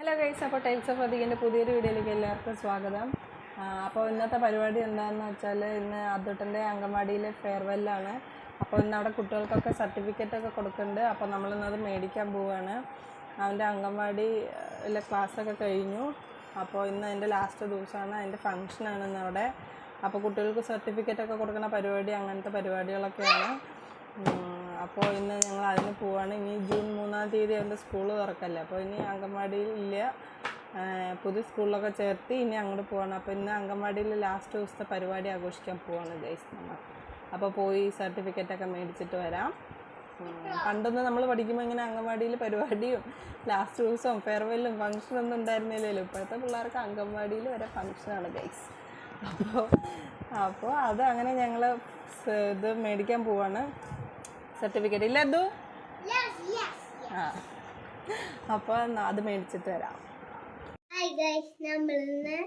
Hello guys അപ്പോൾ tiles of അതിന്റെ പുതിയൊരു വീഡിയോയിലേക്ക് എല്ലാവർക്കും സ്വാഗതം. അപ്പോൾ ഇന്നത്തെ പരിപാടി എന്താണെന്ന് വെച്ചാൽ ഇന്ന് അദ്ദേഹത്തിന്റെ അങ്കൻവാടിയിലെ ഫെയർവെല്ലാണ് അപ്പോൾ ഇന്ന് അവിടെ കുട്ടികൾക്കൊക്കെ സർട്ടിഫിക്കറ്റൊക്കെ കൊടുക്കുന്നുണ്ട്. അപ്പോൾ നമ്മളിന്നത് മേടിക്കാൻ പോവുകയാണ് അവന്റെ അങ്കൻവാടിയിലെ ക്ലാസ്സൊക്കെ കഴിഞ്ഞു. അപ്പോൾ ഇന്ന് അതിന്റെ ലാസ്റ്റ് ദിവസമാണ് അതിന്റെ ഫങ്ഷനാണ് ഇന്ന് അവിടെ. അപ്പോൾ കുട്ടികൾക്ക് സർട്ടിഫിക്കറ്റൊക്കെ കൊടുക്കുന്ന പരിപാടി അങ്ങനത്തെ പരിപാടികളൊക്കെയാണ്. അപ്പോൾ ഇന്ന് ഞങ്ങൾ അതിന് പോവുകയാണ് ഇനി ജൂൺ മൂന്നാം തീയതി അവന്റെ സ്കൂൾ തുറക്കല്ലേ? അപ്പോൾ ഇനി അംഗൻവാടിയിൽ ഇല്ല. പുതിയ സ്കൂളിലൊക്കെ ചേർത്ത് ഇനി അങ്ങോട്ട് പോകണം അപ്പോൾ ഇന്ന് അംഗൻവാടിയിൽ ലാസ്റ്റ് ദിവസത്തെ പരിപാടി ആഘോഷിക്കാൻ പോവാണ് ഗൈസ് നമ്മൾ അപ്പോൾ പോയി സർട്ടിഫിക്കറ്റൊക്കെ മേടിച്ചിട്ട് വരാം. പണ്ടൊന്നും നമ്മൾ പഠിക്കുമ്പോൾ ഇങ്ങനെ അംഗൻവാടിയിൽ പരിപാടിയും ലാസ്റ്റ് ദിവസവും ഫെയർവെല്ലും ഫംഗ്ഷനൊന്നും ഉണ്ടായിരുന്നില്ലല്ലോ. ഇപ്പോഴത്തെ പിള്ളേർക്ക് അംഗൻവാടിയിൽ വരെ ഫംഗ്ഷനാണ് ഗൈസ് അപ്പോൾ അപ്പോൾ അത് അങ്ങനെ ഞങ്ങൾ ഇത് മേടിക്കാൻ പോവാണ്. സർട്ടിഫിക്കറ്റ് ഇല്ല അതു ആ. അപ്പോൾ അത് മേടിച്ചിട്ട് വരാം. ഹായ് ഗൈസ് നമ്മളിന്ന്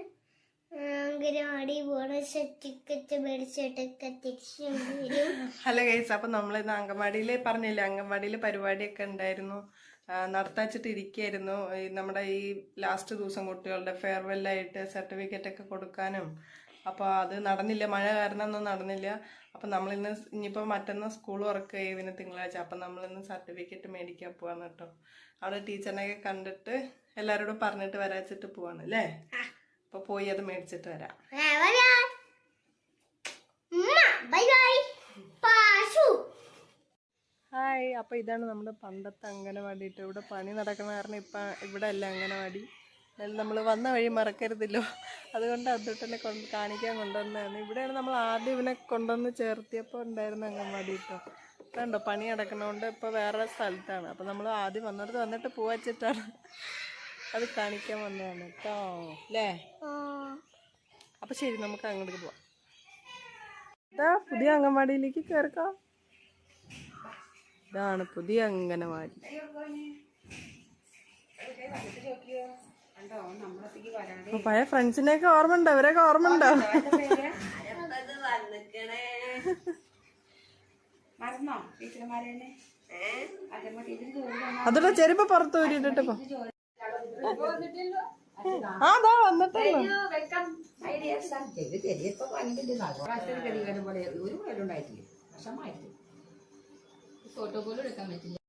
അങ്കനവാടി പോണ സർട്ടിഫിക്കറ്റ് മേടിച്ചിട്ടൊക്കെ തിരിച്ചു ഹലോ ഗൈസ് അപ്പോൾ നമ്മൾ ഇന്ന് അങ്കൻവാടിയിൽ പറഞ്ഞില്ലേ അങ്കൻവാടിയിൽ പരിപാടിയൊക്കെ ഉണ്ടായിരുന്നു. ആ, നടത്താച്ചിട്ട് ഇരിക്കുകയായിരുന്നു നമ്മുടെ ഈ ലാസ്റ്റ് ദിവസം കുട്ടികളുടെ ഫെയർവെല്ലായിട്ട് സർട്ടിഫിക്കറ്റ് ഒക്കെ കൊടുക്കാനും അപ്പോൾ അത് നടന്നില്ല. മഴ കാരണം ഒന്നും നടന്നില്ല. അപ്പോൾ നമ്മളിന്ന് ഇനിയിപ്പോൾ മറ്റന്നാൾ സ്കൂൾ തുറക്കുക പിന്നെ തിങ്കളാഴ്ച. അപ്പം നമ്മളിന്ന് സർട്ടിഫിക്കറ്റ് മേടിക്കാൻ പോവാണ് കേട്ടോ. അവിടെ ടീച്ചറിനെയൊക്കെ കണ്ടിട്ട് എല്ലാവരോടും പറഞ്ഞിട്ട് വരാച്ചിട്ട് പോവാണ് അല്ലേ അപ്പോൾ പോയി അത് മേടിച്ചിട്ട് വരാം. ഹായ്. അപ്പോൾ ഇതാണ് നമ്മുടെ പണ്ടത്തെ അംഗനവാടി ട്ടോ. ഇവിടെ പണി നടക്കണ കാരണം ഇപ്പൊ ഇവിടെ അല്ല അംഗനവാടി. നമ്മൾ വന്ന വഴി മറക്കരുതല്ലോ. അതുകൊണ്ട് അതൊട്ടനെ കൊണ്ട് കാണിക്കാൻ കൊണ്ടുവന്നതാണ്. ഇവിടെയാണ് നമ്മൾ ആദ്യം ഇവനെ കൊണ്ടുവന്ന് ചേർത്തിയപ്പോൾ ഉണ്ടായിരുന്ന അംഗൻവാടി കേട്ടോ കണ്ടോ പണി അടക്കണോണ്ട് ഇപ്പോൾ വേറെ സ്ഥലത്താണ്. അപ്പോൾ നമ്മൾ ആദ്യം വന്നിടത്ത് വന്നിട്ട് പോവച്ചിട്ടാണ് അത് കാണിക്കാൻ വന്നതാണ് കേട്ടോ അല്ലേ അപ്പം ശരി നമുക്ക് അങ്ങോട്ട് പോവാം. ഇതാ പുതിയ അംഗൻവാടിയിലേക്ക് കയറിക്കാം ഇതാണ് പുതിയ അംഗനവാടി പഴയ ഫ്രണ്ട്സിനെയൊക്കെ ഓർമ്മ ഉണ്ടോ ഇവരൊക്കെ ഓർമ്മ ഉണ്ടോ അതോടെ ചെരുപ്പ് പുറത്ത് ഊരിട്ടിട്ട് പോ. പോലും എടുക്കാൻ വന്നിട്ടല്ലോ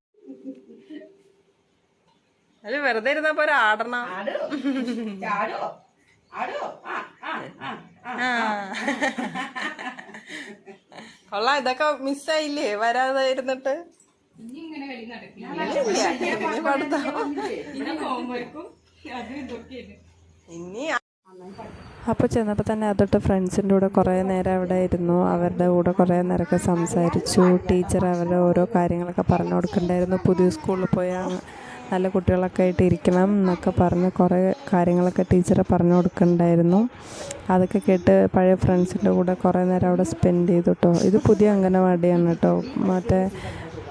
അത് വെറുതെ ഇരുന്നാ പോരാ ആടണ? കൊള്ളാം ഇതൊക്കെ മിസ്സായില്ലേ വരാതെ ഇരുന്നിട്ട് ഇനി ചെന്നപ്പോ ഇനി അപ്പോൾ ചെന്നപ്പോൾ തന്നെ അതൊട്ട് ഫ്രണ്ട്സിന്റെ കൂടെ കുറേ നേരം അവിടെ ഇരുന്നു. അവരുടെ കൂടെ കുറേ നേരമൊക്കെ സംസാരിച്ചു. ടീച്ചർ അവരുടെ ഓരോ കാര്യങ്ങളൊക്കെ പറഞ്ഞു കൊടുക്കണ്ടായിരുന്നു. പുതിയ സ്കൂളിൽ പോയാൽ നല്ല കുട്ടികളൊക്കെ ആയിട്ട് ഇരിക്കണം എന്നൊക്കെ പറഞ്ഞ് കുറേ കാര്യങ്ങളൊക്കെ ടീച്ചറെ പറഞ്ഞു കൊടുക്കണ്ടായിരുന്നു. അതൊക്കെ കേട്ട് പഴയ ഫ്രണ്ട്സിന്റെ കൂടെ കുറേ നേരം അവിടെ സ്പെൻഡ് ചെയ്തു കേട്ടോ ഇത് പുതിയ അംഗനവാടിയാണ് കേട്ടോ. മറ്റേ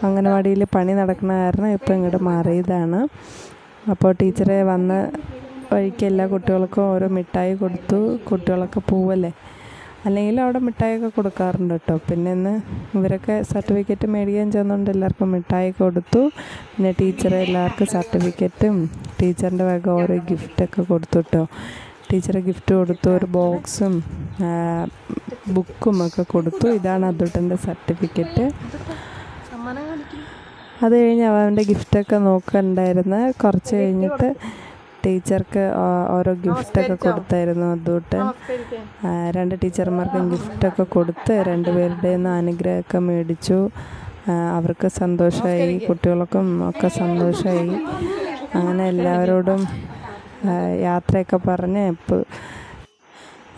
അംഗനവാടിയിൽ പണി നടക്കുന്ന കാരണം ഇപ്പോൾ ഇങ്ങോട്ട് മാറിയതാണ്. അപ്പോൾ ടീച്ചറെ വന്ന് വഴിക്ക് എല്ലാ കുട്ടികൾക്കും ഓരോ മിഠായി കൊടുത്തു. കുട്ടികളൊക്കെ പോവല്ലേ? അല്ലെങ്കിൽ അവിടെ മിഠായിയൊക്കെ കൊടുക്കാറുണ്ട് കേട്ടോ. പിന്നെ ഇന്ന് ഇവരൊക്കെ സർട്ടിഫിക്കറ്റ് മേടിക്കാൻ ചെന്നുകൊണ്ട് എല്ലാവർക്കും മിഠായി കൊടുത്തു. പിന്നെ ടീച്ചർ എല്ലാവർക്കും സർട്ടിഫിക്കറ്റും ടീച്ചറിന്റെ വക ഓരോ ഗിഫ്റ്റൊക്കെ കൊടുത്തു കേട്ടോ. ടീച്ചർ ഗിഫ്റ്റ് കൊടുത്തു ഒരു ബോക്സും ബുക്കും ഒക്കെ കൊടുത്തു. ഇതാണ് അതുട്ടന്റെ സർട്ടിഫിക്കറ്റ്. അത് കഴിഞ്ഞ് അവന്റെ ഗിഫ്റ്റൊക്കെ നോക്കണ്ടായിരുന്നു. കുറച്ച് കഴിഞ്ഞിട്ട് ടീച്ചർക്ക് ഓരോ ഓരോ ഗിഫ്റ്റൊക്കെ കൊടുത്തായിരുന്നു അതുകൊണ്ട്. രണ്ട് ടീച്ചർമാർക്കും ഗിഫ്റ്റൊക്കെ കൊടുത്ത് രണ്ടുപേരുടെയും നിന്ന് അനുഗ്രഹമൊക്കെ മേടിച്ചു. അവർക്ക് സന്തോഷമായി കുട്ടികൾക്കും ഒക്കെ സന്തോഷമായി അങ്ങനെ എല്ലാവരോടും യാത്രയൊക്കെ പറഞ്ഞ് ഇപ്പോൾ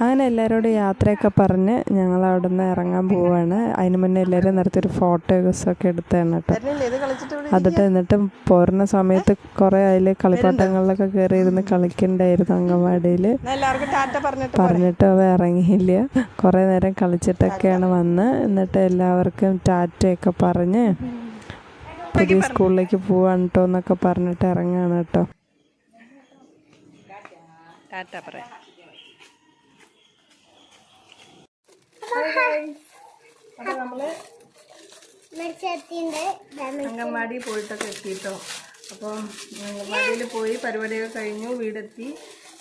അങ്ങനെ എല്ലാവരോടും യാത്രയൊക്കെ പറഞ്ഞ് ഞങ്ങൾ അവിടെ നിന്ന് ഇറങ്ങാൻ പോവാണ്. അതിന് മുന്നേ എല്ലാവരും ഫോട്ടോസ് ഫോട്ടോസൊക്കെ എടുത്തതാണ് കേട്ടോ. അതിട്ട് എന്നിട്ട് പോരുന്ന സമയത്ത് കുറേ അതിൽ കളിപ്പാട്ടങ്ങളിലൊക്കെ കയറി ഇരുന്ന് കളിക്കണ്ടായിരുന്നു അംഗൻവാടിയിൽ എല്ലാവർക്കും ടാറ്റ പറഞ്ഞിട്ട് പറഞ്ഞിട്ട് അവ ഇറങ്ങിയില്ല. കുറേ നേരം കളിച്ചിട്ടൊക്കെയാണ് വന്ന്. എന്നിട്ട് എല്ലാവർക്കും ടാറ്റയൊക്കെ പറഞ്ഞ് പുതിയ സ്കൂളിലേക്ക് പോവാണ് കേട്ടോ എന്നൊക്കെ പറഞ്ഞിട്ട് ഇറങ്ങാണ് കേട്ടോ. ടാറ്റ പറയാം. അംഗൻവാടി പോയിട്ടൊക്കെ എത്തിയിട്ടോ അപ്പം അംഗൻവാടിയിൽ പോയി പരിപാടിയൊക്കെ കഴിഞ്ഞു വീടെത്തി.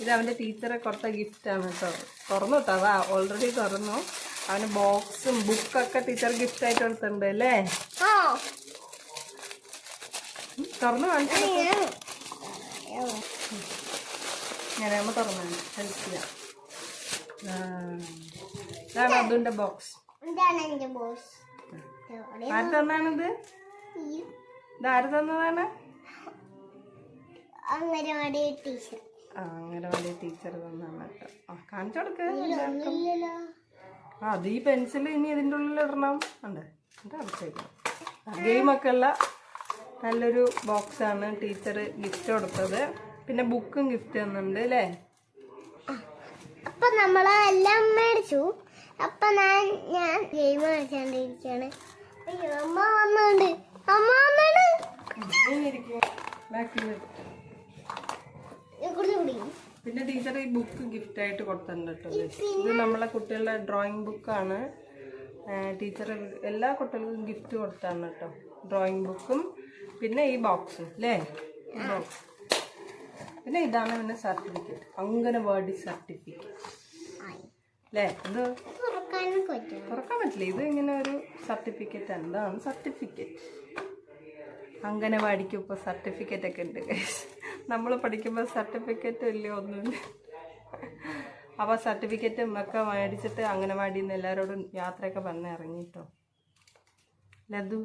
ഇത് അവന്റെ ടീച്ചറെ കൊടുത്ത ഗിഫ്റ്റാണ് കേട്ടോ. തുറന്നു കേട്ടോ അതാ ഓൾറെഡി തുറന്നു. അവന് ബോക്സും ബുക്കൊക്കെ ടീച്ചർ ഗിഫ്റ്റ് ആയിട്ട് കൊടുത്തിട്ടുണ്ട് അല്ലേ? തുറന്നു കാണിച്ചു? ഞാൻ തുറന്നു ഹെൽപ്പ് ചെയ്യാം. അതുന്റെ ബോക്സ് ഇതാണ് എന്റെ ബോസ് ആര് തന്നാണിത് ഇതാര് തന്നതാണ്? അംഗനവാടി ടീച്ചർ. ആ ടീച്ചർ തന്നാണ് കേട്ടോ. ആ കാണിച്ചു കൊടുക്ക അത് ഈ പെൻസിൽ ഇനി ഇതിന്റെ ഉള്ളിൽ ഇടണം. ഉണ്ട്. എന്നിട്ട് അടച്ചേക്കണം. ഗെയിമൊക്കെ ഉള്ള നല്ലൊരു ബോക്സാണ് ടീച്ചർ ഗിഫ്റ്റ് കൊടുത്തത്. പിന്നെ ബുക്കും ഗിഫ്റ്റ് തന്നിട്ടുണ്ട് അല്ലേ? അപ്പൊ നമ്മൾ എല്ലാം മേടിച്ചു. അപ്പൊ ഞാൻ ഞാൻ ഗെയിം കളിച്ചോണ്ടിരിക്കാണ്. അയ്യോ അമ്മ വന്നുണ്ട്. അമ്മ വന്നാണ് ബാക്കിൽ കുടി കുടി പിന്നെ ടീച്ചർ ഈ ബുക്ക് ഗിഫ്റ്റ് ആയിട്ട് കൊടുത്തിട്ടുണ്ട് കേട്ടോ. ഇത് നമ്മളെ കുട്ടികളുടെ ഡ്രോയിങ് ബുക്കാണ് ടീച്ചർ എല്ലാ കുട്ടികൾക്കും ഗിഫ്റ്റ് കൊടുത്താണ് കേട്ടോ. ഡ്രോയിങ് ബുക്കും പിന്നെ ഈ ബോക്സും അല്ലേ? ബോക്സ് പിന്നെ ഇതാണ് പിന്നെ സർട്ടിഫിക്കറ്റ് അംഗനവാടി സർട്ടിഫിക്കറ്റ് അല്ലേ? ഇത് തുറക്കാൻ പറ്റില്ല. ഇത് ഇങ്ങനെ ഒരു സർട്ടിഫിക്കറ്റ് എന്താണ്? സർട്ടിഫിക്കറ്റ് അംഗനവാടിക്ക് ഇപ്പോൾ സർട്ടിഫിക്കറ്റ് ഒക്കെ ഉണ്ട്. നമ്മൾ പഠിക്കുമ്പോൾ സർട്ടിഫിക്കറ്റ് ഇല്ല ഒന്നുമില്ല. അപ്പോൾ സർട്ടിഫിക്കറ്റും ഒക്കെ മേടിച്ചിട്ട് അംഗനവാടിയിൽ നിന്ന് എല്ലാവരോടും യാത്രയൊക്കെ പറഞ്ഞ് ഇറങ്ങിട്ടോ. ലതു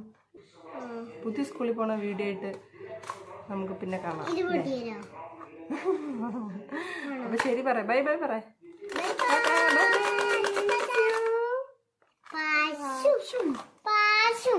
പുതിയ സ്കൂളിൽ പോണ വീഡിയോ ആയിട്ട് നമുക്ക് പിന്നെ കാണാം. അപ്പോൾ ശരി പറ. ബൈ ബൈ പറ. പാശു പാശു